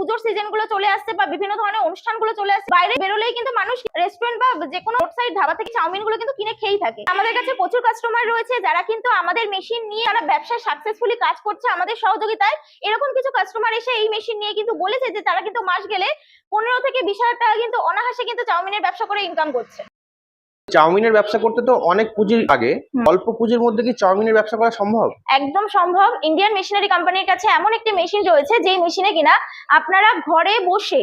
পুজোর সিজনগুলো চলে আসছে বা বিভিন্ন ধরনের অনুষ্ঠানগুলো চলে আসছে, বাইরে বেরোলেই কিন্তু মানুষ রেস্টুরেন্ট বা যে কোনো সাইড ধাবা থেকে চাউমিনগুলো কিন্তু কিনে খেয়েই থাকে। আমাদের কাছে প্রচুর কাস্টমার রয়েছে যারা কিন্তু আমাদের মেশিন নিয়ে তারা ব্যবসায় সাকসেসফুলি কাজ করছে আমাদের সহযোগিতায়। এরকম কিছু কাস্টমার এসে এই মেশিন নিয়ে কিন্তু বলেছে যে তারা কিন্তু মাস গেলে পনেরো থেকে বিশ হাজার টাকা কিন্তু অনাহাসে কিন্তু চাউমিনের ব্যবসা করে ইনকাম করছে। চাউমিনের ব্যবসা করতে তো অনেক পুঁজি লাগে। অল্প পুঁজির মধ্যে কি চাউমিনের ব্যবসা করা সম্ভব? একদম সম্ভব। ইন্ডিয়ান মেশিনারি কোম্পানির কাছে এমন একটি মেশিন রয়েছে যেই মেশিনে কিনা আপনারা ঘরে বসে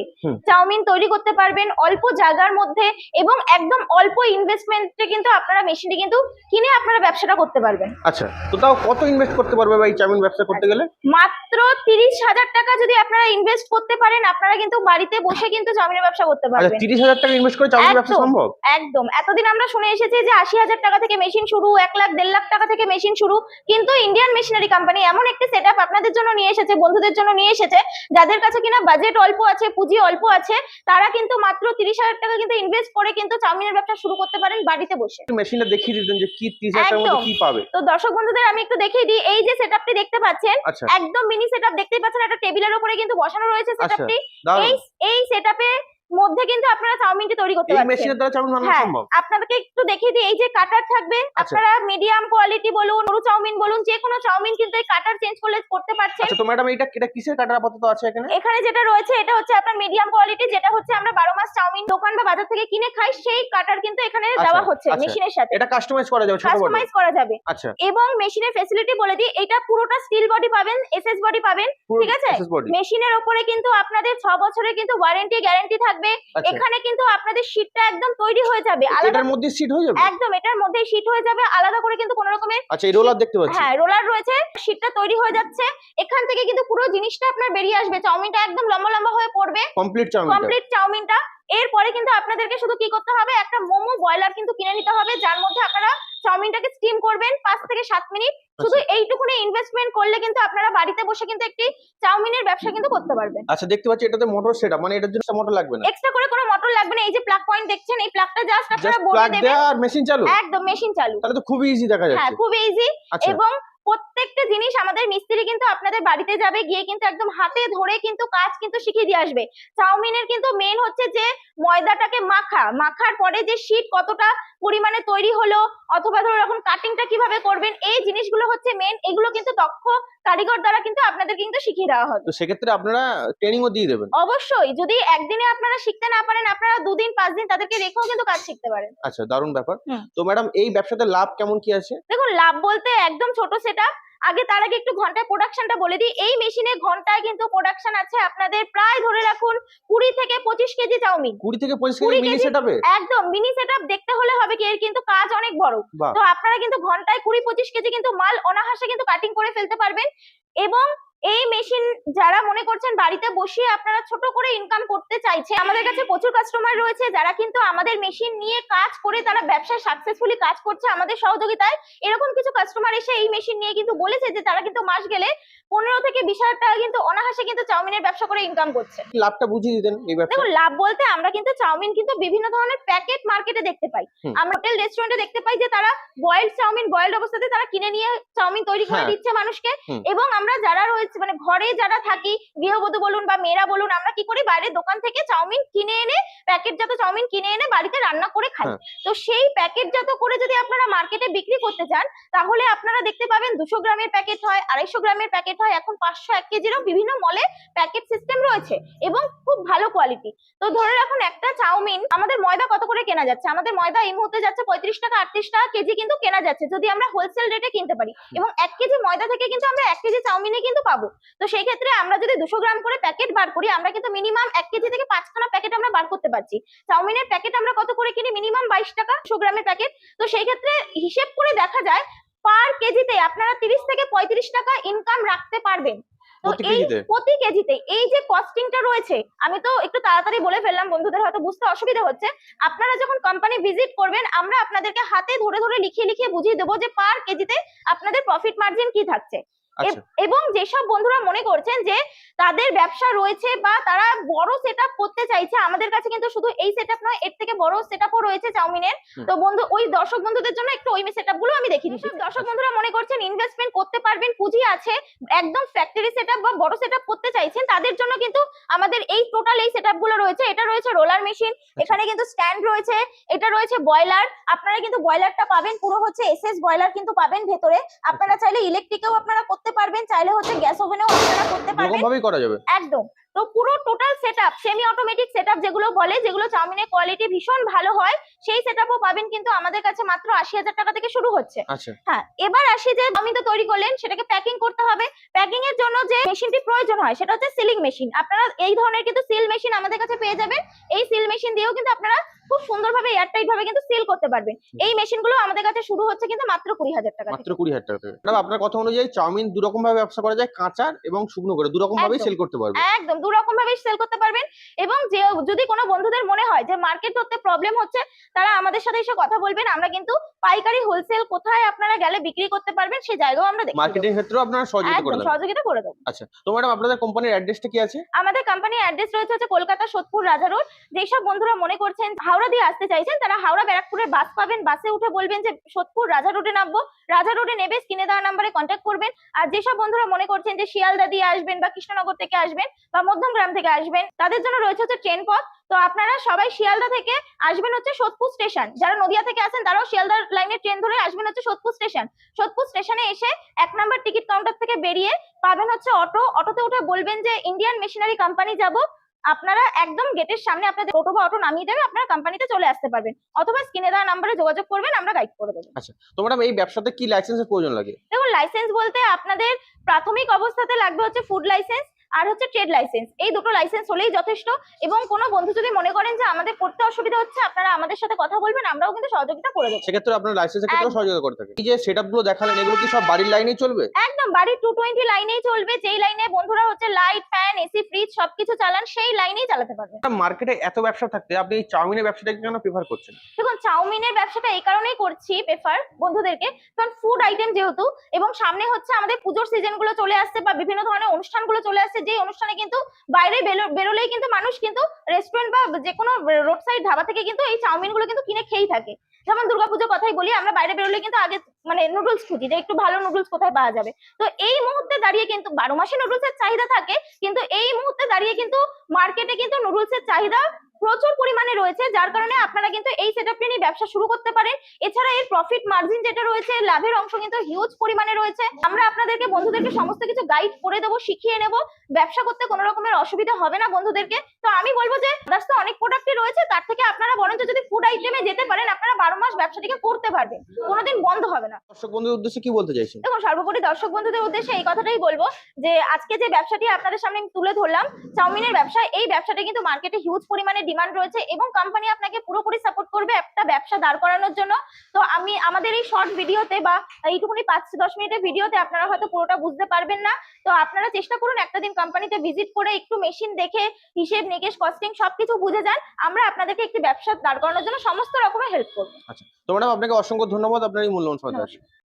চাউমিন তৈরি করতে পারবেন অল্প জায়গার মধ্যে এবং একদম অল্প ইনভেস্টমেন্টে কিন্তু আপনারা মেশিনটি কিন্তু কিনে আপনারা ব্যবসাটা করতে পারবেন। আচ্ছা তো তাও কত ইনভেস্ট করতে পারবে বা এই চাউমিন ব্যবসা করতে গেলে? মাত্র তিরিশ হাজার টাকা যদি আপনারা ইনভেস্ট করতে পারেন আপনারা কিন্তু বাড়িতে বসে কিন্তু চাউমিনের ব্যবসা করতে আচ্ছা পারবেন। তিরিশ হাজার টাকা ইনভেস্ট করে চাউমিন ব্যবসা সম্ভব? একদম। এতদিন আমরা শুনে এসেছি যে আশি হাজার টাকা থেকে মেশিন শুরু এক লাখ দেড় লাখ টাকা থেকে মেশিন শুরু। কিন্তু ইন্ডিয়ান মেশিনারি কোম্পানি এমন একটি সেট আপনাদের জন্য নিয়ে এসেছে বন্ধুদের জন্য নিয়ে এসেছে যাদের কাছে কিনা বাজেট অল্প আছে পুঁজি অল্প আছে তারা কিন্তু মাত্র তিরিশ হাজার টাকা কিন্তু ইনভেস্ট করে কিন্তু চাউমিনের ব্যবসা শুরু করতে পারেন বাড়িতে বসে। মেশিনটা দেখিয়ে দিতেন যে কি তিরিশ হাজার মধ্যে একদম। কি পাবে। তো দর্শক বন্ধুদের আমি একটু দেখিয়ে দিই এই যে সেট সেটআপটি দেখতে পাচ্ছেন আচ্ছা। একদম মিনি সেটআপ দেখতেই পাচ্ছেন একটা টেবিলের উপরে কিন্তু বসানো রয়েছে আচ্ছা। সেটআপটি দারুণ। এই এই সেটআপের মধ্যে কিন্তু আপনারা চাউমিনটি তৈরি করতে পারবেন এই মেশিনের দ্বারা চাউমিন বানানো হ্যাঁ সম্ভব? আপনাদেরকে একটু দেখিয়ে দিই এই যে কাটার থাকবে আচ্ছা। আপনারা মিডিয়াম কোয়ালিটি বলুন সরু চাউমিন বলুন যে কোনো চাউমিন কিন্তু এই কাটার চেঞ্জ করলে করতে পারছেন। আচ্ছা তো ম্যাডাম এটা এটা কিসের কাটার আপাতত আছে এখানে? এখানে যেটা রয়েছে এটা হচ্ছে আপনার মিডিয়াম কোয়ালিটি যেটা হচ্ছে আমরা বারো মাস চাউমিন দোকান বা বাজার থেকে কিনে খাই সেই কাটার কিন্তু এখানে আচ্ছা, দেওয়া হচ্ছে আচ্ছা। মেশিনের সাথে। এটা কাস্টমাইজ করা যাবে ছোট কাস্টমাইজ করা যাবে। আচ্ছা। এবং মেশিনের ফেসিলিটি বলে দিই এটা পুরোটা স্টিল বডি পাবেন এসএস বডি পাবেন ঠিক আছে? মেশিনের ওপরে কিন্তু আপনাদের ছ বছরের কিন্তু ওয়ারেন্টি গ্যারান্টি থাকবে। আচ্ছা। এখানে কিন্তু আপনাদের শীটটা একদম তৈরি হয়ে যাবে। এটার মধ্যে সিট হয়ে যাবে? একদম এটার মধ্যে শীট হয়ে যাবে। আলাদা করে কিন্তু কোনো রকমের আচ্ছা এই রোলার দেখতে পাচ্ছি। হ্যাঁ রোলার রয়েছে শীটটা তৈরি হয়ে যাচ্ছে। এখান থেকে কিন্তু পুরো জিনিসটা আপনার বেরিয়ে আসবে। চাউমিনটা একদম লম্বা লম্বা হয়ে পড়বে। কমপ্লিট চাউমিনটা। কমপ্লিট চাউমিনটা। এরপরে কিন্তু আপনাদেরকে শুধু কি করতে হবে? একটা মোমো বয়লার কিন্তু কিনে নিতে হবে যার মধ্যে আপনারা চাউমিনটাকে স্টিম করবেন পাঁচ থেকে সাত মিনিট। শুধু এইটুকুনি ইনভেস্টমেন্ট করলে কিন্তু আপনারা বাড়িতে বসে কিন্তু একটি চাউমিনের ব্যবসা কিন্তু করতে পারবেন। আচ্ছা দেখতে পাচ্ছি এটাতে মোটর সেটা মানে এটার জন্য মোটর লাগবে না। এক্সট্রা করে কোনো মোটর লাগবে না এই যে প্লাগ পয়েন্ট দেখছেন এই প্লাগটা জাস্ট আপনারা বোর্ডে দেবেন। আর মেশিন চালু? একদম মেশিন চালু। তাহলে তো খুবই ইজি দেখা যাচ্ছে। হ্যাঁ খুব ইজি আচ্ছা। এবং প্রত্যেকটা জিনিস আমাদের মিস্ত্রি কিন্তু আপনাদের বাড়িতে যাবে গিয়ে কিন্তু একদম হাতে ধরে কিন্তু কাজ কিন্তু শিখিয়ে দিয়ে আসবে। চাউমিনের কিন্তু মেন হচ্ছে যে ময়দাটাকে মাখা। মাখার পরে যে শীট কতটা পরিমাণে তৈরি হলো অথবা ধরো এখন কাটিংটা কীভাবে করবেন এই জিনিসগুলো হচ্ছে মেন এগুলো কিন্তু দক্ষ কারিগর দ্বারা কিন্তু আপনাদের কিন্তু শিখিয়ে দেওয়া হবে। তো সেক্ষেত্রে আপনারা ট্রেনিংও দিয়ে দেবেন? অবশ্যই। যদি একদিনে আপনারা শিখতে না পারেন আপনারা দুদিন পাঁচ দিন তাদেরকে রেখেও কিন্তু কাজ শিখতে পারেন। আচ্ছা দারুণ ব্যাপার। তো ম্যাডাম এই ব্যবসাতে লাভ কেমন কি আছে? দেখুন লাভ বলতে একদম ছোট সেটা আগে তার আগে একটু ঘন্টায় প্রোডাকশনটা বলে দিই। এই মেশিনে ঘন্টায় কিন্তু প্রোডাকশন আছে আপনাদের প্রায় ধরে রাখুন কুড়ি থেকে পঁচিশ কেজি চাউমিন। কুড়ি থেকে পঁচিশ কুড়ি কেজি মিনি সেটআপে একদম মিনি সেট দেখতে হলে হবে কি? এর কিন্তু কাজ অনেক বড়। তো আপনারা কিন্তু ঘন্টায় কুড়ি পঁচিশ কেজি কিন্তু মাল অনাহাসে কিন্তু কাটিং করে ফেলতে পারবেন। এবং এই মেশিন যারা মনে করছেন বাড়িতে বসিয়ে আপনারা ছোট করে ইনকাম করতে চাইছে আমাদের কাছে প্রচুর কাস্টমার রয়েছে যারা কিন্তু আমাদের মেশিন নিয়ে কাজ করে তারা ব্যবসায় সাকসেসফুলি কাজ করছে আমাদের সহযোগিতায়। এরকম কিছু কাস্টমার এসে এই মেশিন নিয়ে কিন্তু বলেছে যে তারা কিন্তু মাস গেলে পনেরো থেকে বিশ হাজার টাকা কিন্তু অনাহাসে কিন্তু চাউমিনের ব্যবসা করে ইনকাম করছে। লাভটা বুঝিয়ে দিতেন দেখুন লাভ বলতে আমরা কিন্তু চাউমিন কিন্তু বিভিন্ন ধরনের প্যাকেট মার্কেটে দেখতে পাই। আমরা হোটেল রেস্টুরেন্টে দেখতে পাই যে তারা বয়েলড চাউমিন বয়েলড অবস্থাতে তারা কিনে নিয়ে চাউমিন তৈরি করে হ্যাঁ। দিচ্ছে মানুষকে। এবং আমরা যারা রয়েছে মানে ঘরে যারা থাকি গৃহবধূ বলুন বা মেয়েরা বলুন আমরা কি করি? বাইরের দোকান থেকে চাউমিন কিনে এনে প্যাকেটজাত চাউমিন কিনে এনে বাড়িতে রান্না করে খাই। হ্যাঁ। তো সেই প্যাকেটজাত করে যদি আপনারা মার্কেটে বিক্রি করতে চান তাহলে আপনারা দেখতে পাবেন দুশো গ্রামের প্যাকেট হয় আড়াইশো গ্রামের প্যাকেট হয় এখন পাঁচশো এক কেজিরও বিভিন্ন মলে প্যাকেট সিস্টেম রয়েছে এবং খুব ভালো কোয়ালিটি। তো ধরে রাখুন একটা চাউমিন আমাদের ময়দা কত করে কেনা যাচ্ছে? আমাদের ময়দা এই মুহূর্তে যাচ্ছে পঁয়ত্রিশ টাকা আটত্রিশ টাকা কেজি কিন্তু কেনা যাচ্ছে যদি আমরা হোলসেল রেটে কিনতে পারি। এবং এক কেজি ময়দা থেকে কিন্তু আমরা এক কেজি চাউমিনে কিন্তু পাবো। তো সেই ক্ষেত্রে আমরা যদি দুশো গ্রাম করে প্যাকেট বার করি আমরা কিন্তু মিনিমাম এক কেজি থেকে পাঁচখানা প্যাকেট আমরা বার করতে পারছি। চাউমিনের প্যাকেট আমরা কত করে কিনি? মিনিমাম বাইশ টাকা দুশো গ্রামের প্যাকেট তো সেই ক্ষেত্রে হিসেব করে দেখা যায় পার কেজিতে আপনারা তিরিশ থেকে পঁয়ত্রিশ টাকা ইনকাম রাখতে পারবেন। তো এই? প্রতি কেজিতে এই যে কস্টিংটা রয়েছে আমি তো একটু তাড়াতাড়ি বলে ফেললাম বন্ধুদের হয়তো বুঝতে অসুবিধা হচ্ছে। আপনারা যখন কোম্পানি ভিজিট করবেন আমরা আপনাদেরকে হাতে ধরে ধরে লিখিয়ে লিখিয়ে বুঝিয়ে দেবো যে পার কেজিতে আপনাদের প্রফিট মার্জিন কি থাকছে। এবং যেসব বন্ধুরা মনে করছেন যে তাদের ব্যবসা রয়েছে বা তারা বড় সেট করতে চাইছে আমাদের কাছে কিন্তু শুধু এই সেট নয় এর থেকে বড় সেট রয়েছে চাউমিনের। তো বন্ধু ওই দর্শক বন্ধুদের জন্য একটু ওই সেটগুলো আমি দেখিয়ে দিচ্ছি। দর্শক বন্ধুরা মনে করছেন ইনভেস্টমেন্ট করতে পারবেন পুঁজি আছে একদম ফ্যাক্টরি সেট বা বড় সেট করতে চাইছেন তাদের জন্য কিন্তু আমাদের এই টোটাল এই সেটগুলো রয়েছে। এটা রয়েছে রোলার মেশিন এখানে কিন্তু স্ট্যান্ড রয়েছে এটা রয়েছে বয়লার আপনারা কিন্তু বয়লারটা পাবেন পুরো হচ্ছে এসএস বয়লার কিন্তু পাবেন ভেতরে। আপনারা চাইলে ইলেকট্রিকেও আপনারা করতে পারবেন চাইলে হচ্ছে গ্যাস ওভেনেও আপনারা করতে পারবেন। ভাবেই করা যাবে। একদম। তো পুরো total setup semi automatic setup যেগুলো বলে যেগুলো চাউমিনের কোয়ালিটি ভীষণ ভালো হয় সেই সেটআপও পাবেন কিন্তু আমাদের কাছে মাত্র আশি হাজার টাকা থেকে শুরু হচ্ছে। আচ্ছা। হ্যাঁ এবার আসি যে চাউমিন তো তৈরি করলেন সেটাকে প্যাকিং করতে হবে। প্যাকিং এর জন্য যে মেশিনটি প্রয়োজন হয় সেটা হচ্ছে সিলিং মেশিন আপনারা এই ধরনের কিন্তু সিল মেশিন আমাদের কাছে পেয়ে যাবেন। এই সিল মেশিন দিয়েও কিন্তু আপনারা খুব সুন্দরভাবে এয়ারটাইট ভাবে কিন্তু সিল করতে পারবেন। এই মেশিনগুলো আমাদের কাছে শুরু হচ্ছে কিন্তু মাত্র কুড়ি হাজার টাকা মাত্র কুড়ি হাজার টাকা থেকে। আপনার কথা অনুযায়ী চাউমিন দু রকম ভাবে ব্যবসা করা যায় কাঁচার এবং শুকনো করে দু রকম একদম। সেল করতে পারবে। একদম দু রকম ভাবে সেল করতে পারবেন এবং যে যদি কোনো বন্ধুদের মনে হয় যে মার্কেট ধরতে প্রবলেম হচ্ছে তারা আমাদের সাথে এসে কথা বলবেন। আমরা কিন্তু পাইকারি হোলসেল কোথায় আপনারা গেলে বিক্রি করতে পারবেন সেই জায়গাও আমরা দেখি মার্কেটিং ক্ষেত্রেও আপনারা সহযোগিতা করে দেবেন। সহযোগিতা করে দেবো। আচ্ছা তো ম্যাডাম আপনাদের কোম্পানির অ্যাড্রেসটা কি আছে? আমাদের কোম্পানির অ্যাড্রেস রয়েছে হচ্ছে কলকাতা সোদপুর রাজা রোড যেসব বন্ধুরা মনে করছেন হাওড়া দিয়ে আসতে চাইছেন তারা হাওড়া ব্যারাকপুরের বাস পাবেন। বাসে উঠে বলবেন যে সোদপুর রাজা রোডে নামবো। রাজা রোডে নেবে স্ক্রিনে দেওয়া নাম্বারে কন্ট্যাক্ট করবেন। আর যেসব বন্ধুরা মনে করছেন যে শিয়ালদা দিয়ে আসবেন বা কৃষ্ণনগর থেকে আসবেন বা মধ্যমগ্রাম থেকে আসবেন। তাদের জন্য রয়েছে হচ্ছে ট্রেন পথ। তো আপনারা সবাই শিয়ালদা থেকে আসবেন হচ্ছে সোদপুর স্টেশন যারা নদিয়া থেকে আসেন তারাও শিয়ালদা লাইনের ট্রেন ধরে আসবেন হচ্ছে সোদপুর স্টেশন সোদপুর স্টেশনে এসে এক নাম্বার টিকিট কাউন্টার থেকে বেরিয়ে পাবেন হচ্ছে অটো অটোতে উঠে বলবেন যে ইন্ডিয়ান মেশিনারি কোম্পানি যাব। আপনারা একদম গেটের সামনে আপনাদের অটো বা অটো নামিয়ে দেবে আপনারা কোম্পানিতে চলে আসতে পারবেন। অথবা স্ক্রিনে দেওয়া নাম্বারে যোগাযোগ করবেন আমরা গাইড করে দেবো। তো ম্যাডাম এই ব্যবসাতে কি লাইসেন্সের প্রয়োজন লাগে? দেখুন লাইসেন্স বলতে আপনাদের প্রাথমিক অবস্থাতে লাগবে হচ্ছে ফুড লাইসেন্স আর হচ্ছে ট্রেড লাইসেন্স এই দুটো লাইসেন্স হলেই যথেষ্ট এবং কোনো বন্ধু যদি মনে করেন যে আমাদের করতে অসুবিধা হচ্ছে আপনারা আমাদের সাথে কথা বলবেন আমরাও কিন্তু সহযোগিতা করে দেবো। সেক্ষেত্রে আপনার লাইসেন্সের একদম। সহযোগিতা করে থাকে এই যে সেটআপগুলো দেখালেন এগুলো কি সব বাড়ির লাইনেই চলবে? একদম বাড়ির টু টোয়েন্টি লাইনেই চলবে যেই লাইনে বন্ধুরা হচ্ছে লাইট ফ্যান এসি ফ্রিজ সবকিছু চালান সেই লাইনেই চালাতে পারবেন মার্কেটে এত ব্যবসা থাকতে আপনি এই চাউমিনের ব্যবসাটাকে কেন প্রেফার করছেন? দেখুন চাউমিনের ব্যবসাটা এই কারণেই করছি প্রেফার বন্ধুদেরকে। কারণ ফুড আইটেম যেহেতু এবং সামনে হচ্ছে আমাদের পুজোর সিজনগুলো চলে আসছে বা বিভিন্ন ধরনের অনুষ্ঠানগুলো চলে আসছে যে অনুষ্ঠানে কিন্তু বাইরে বেরোলেই কিন্তু মানুষ কিন্তু রেস্টুরেন্ট বা যে কোনো রোড সাইড ধাবা থেকে কিন্তু এই চাউমিনগুলো কিন্তু কিনে খেয়েই থাকে। যেমন দুর্গাপুজোর কথাই বলি, আমরা বাইরে বেরোলে কিন্তু আগে মানে নুডলস খুঁজি যে একটু ভালো নুডলস কোথায় পাওয়া যাবে। তো এই মুহূর্তে দাঁড়িয়ে কিন্তু বারো মাসে নুডলস এর চাহিদা থাকে, কিন্তু এই মুহূর্তে দাঁড়িয়ে কিন্তু মার্কেটে কিন্তু নুডলস এর চাহিদা প্রচুর পরিমাণে রয়েছে যার কারণে আপনারা কিন্তু এই সেটআপটি নিয়ে ব্যবসা শুরু করতে পারেন। এছাড়া এর প্রফিট মার্জিন যেটা রয়েছে লাভের অংশ কিন্তু হিউজ পরিমাণে রয়েছে। আমরা আপনাদেরকে বন্ধুদেরকে সমস্ত কিছু গাইড করে দেবো শিখিয়ে নেব। ব্যবসা করতে কোনো রকমের অসুবিধা হবে না বন্ধুদেরকে। তো আমি বলব যে আদার্স তো অনেক প্রোডাক্টই রয়েছে তার থেকে আপনারা বরঞ্চ যদি ফুড আইটেমে যেতে পারেন আপনারা বারো মাস ব্যবসাটিকে করতে পারবেন। কোনোদিন বন্ধ হবে না। দর্শক বন্ধুদের উদ্দেশ্যে কি বলতে চাইছেন? দেখুন সর্বোপরি দর্শক বন্ধুদের উদ্দেশ্যে এই কথাটাই বলব যে আজকে যে ব্যবসাটি আপনাদের সামনে আমি তুলে ধরলাম চাউমিনের ব্যবসা এই ব্যবসাটা কিন্তু মার্কেটে হিউজ পরিমাণে ডিমান্ড রয়েছে এবং কোম্পানি আপনাকে পুরোপুরি সাপোর্ট করবে একটা ব্যবসা দাঁড় করানোর জন্য। তো আমি, আমাদের এই শর্ট ভিডিওতে বা এইটুকুনি পাঁচ দশ মিনিটের ভিডিওতে আপনারা হয়তো পুরোটা বুঝতে পারবেন না। তো আপনারা চেষ্টা করুন একটা দিন কোম্পানিতে ভিজিট করে একটু মেশিন দেখে, হিসেব নিকেশ কস্টিং সবকিছু বুঝে যান। আমরা আপনাদেরকে একটি ব্যবসা দাঁড় করানোর জন্য সমস্ত রকমের হেল্প করব। আচ্ছা তো ম্যাডাম আপনাকে অসংখ্য ধন্যবাদ। আপনার এই মূল্যবান।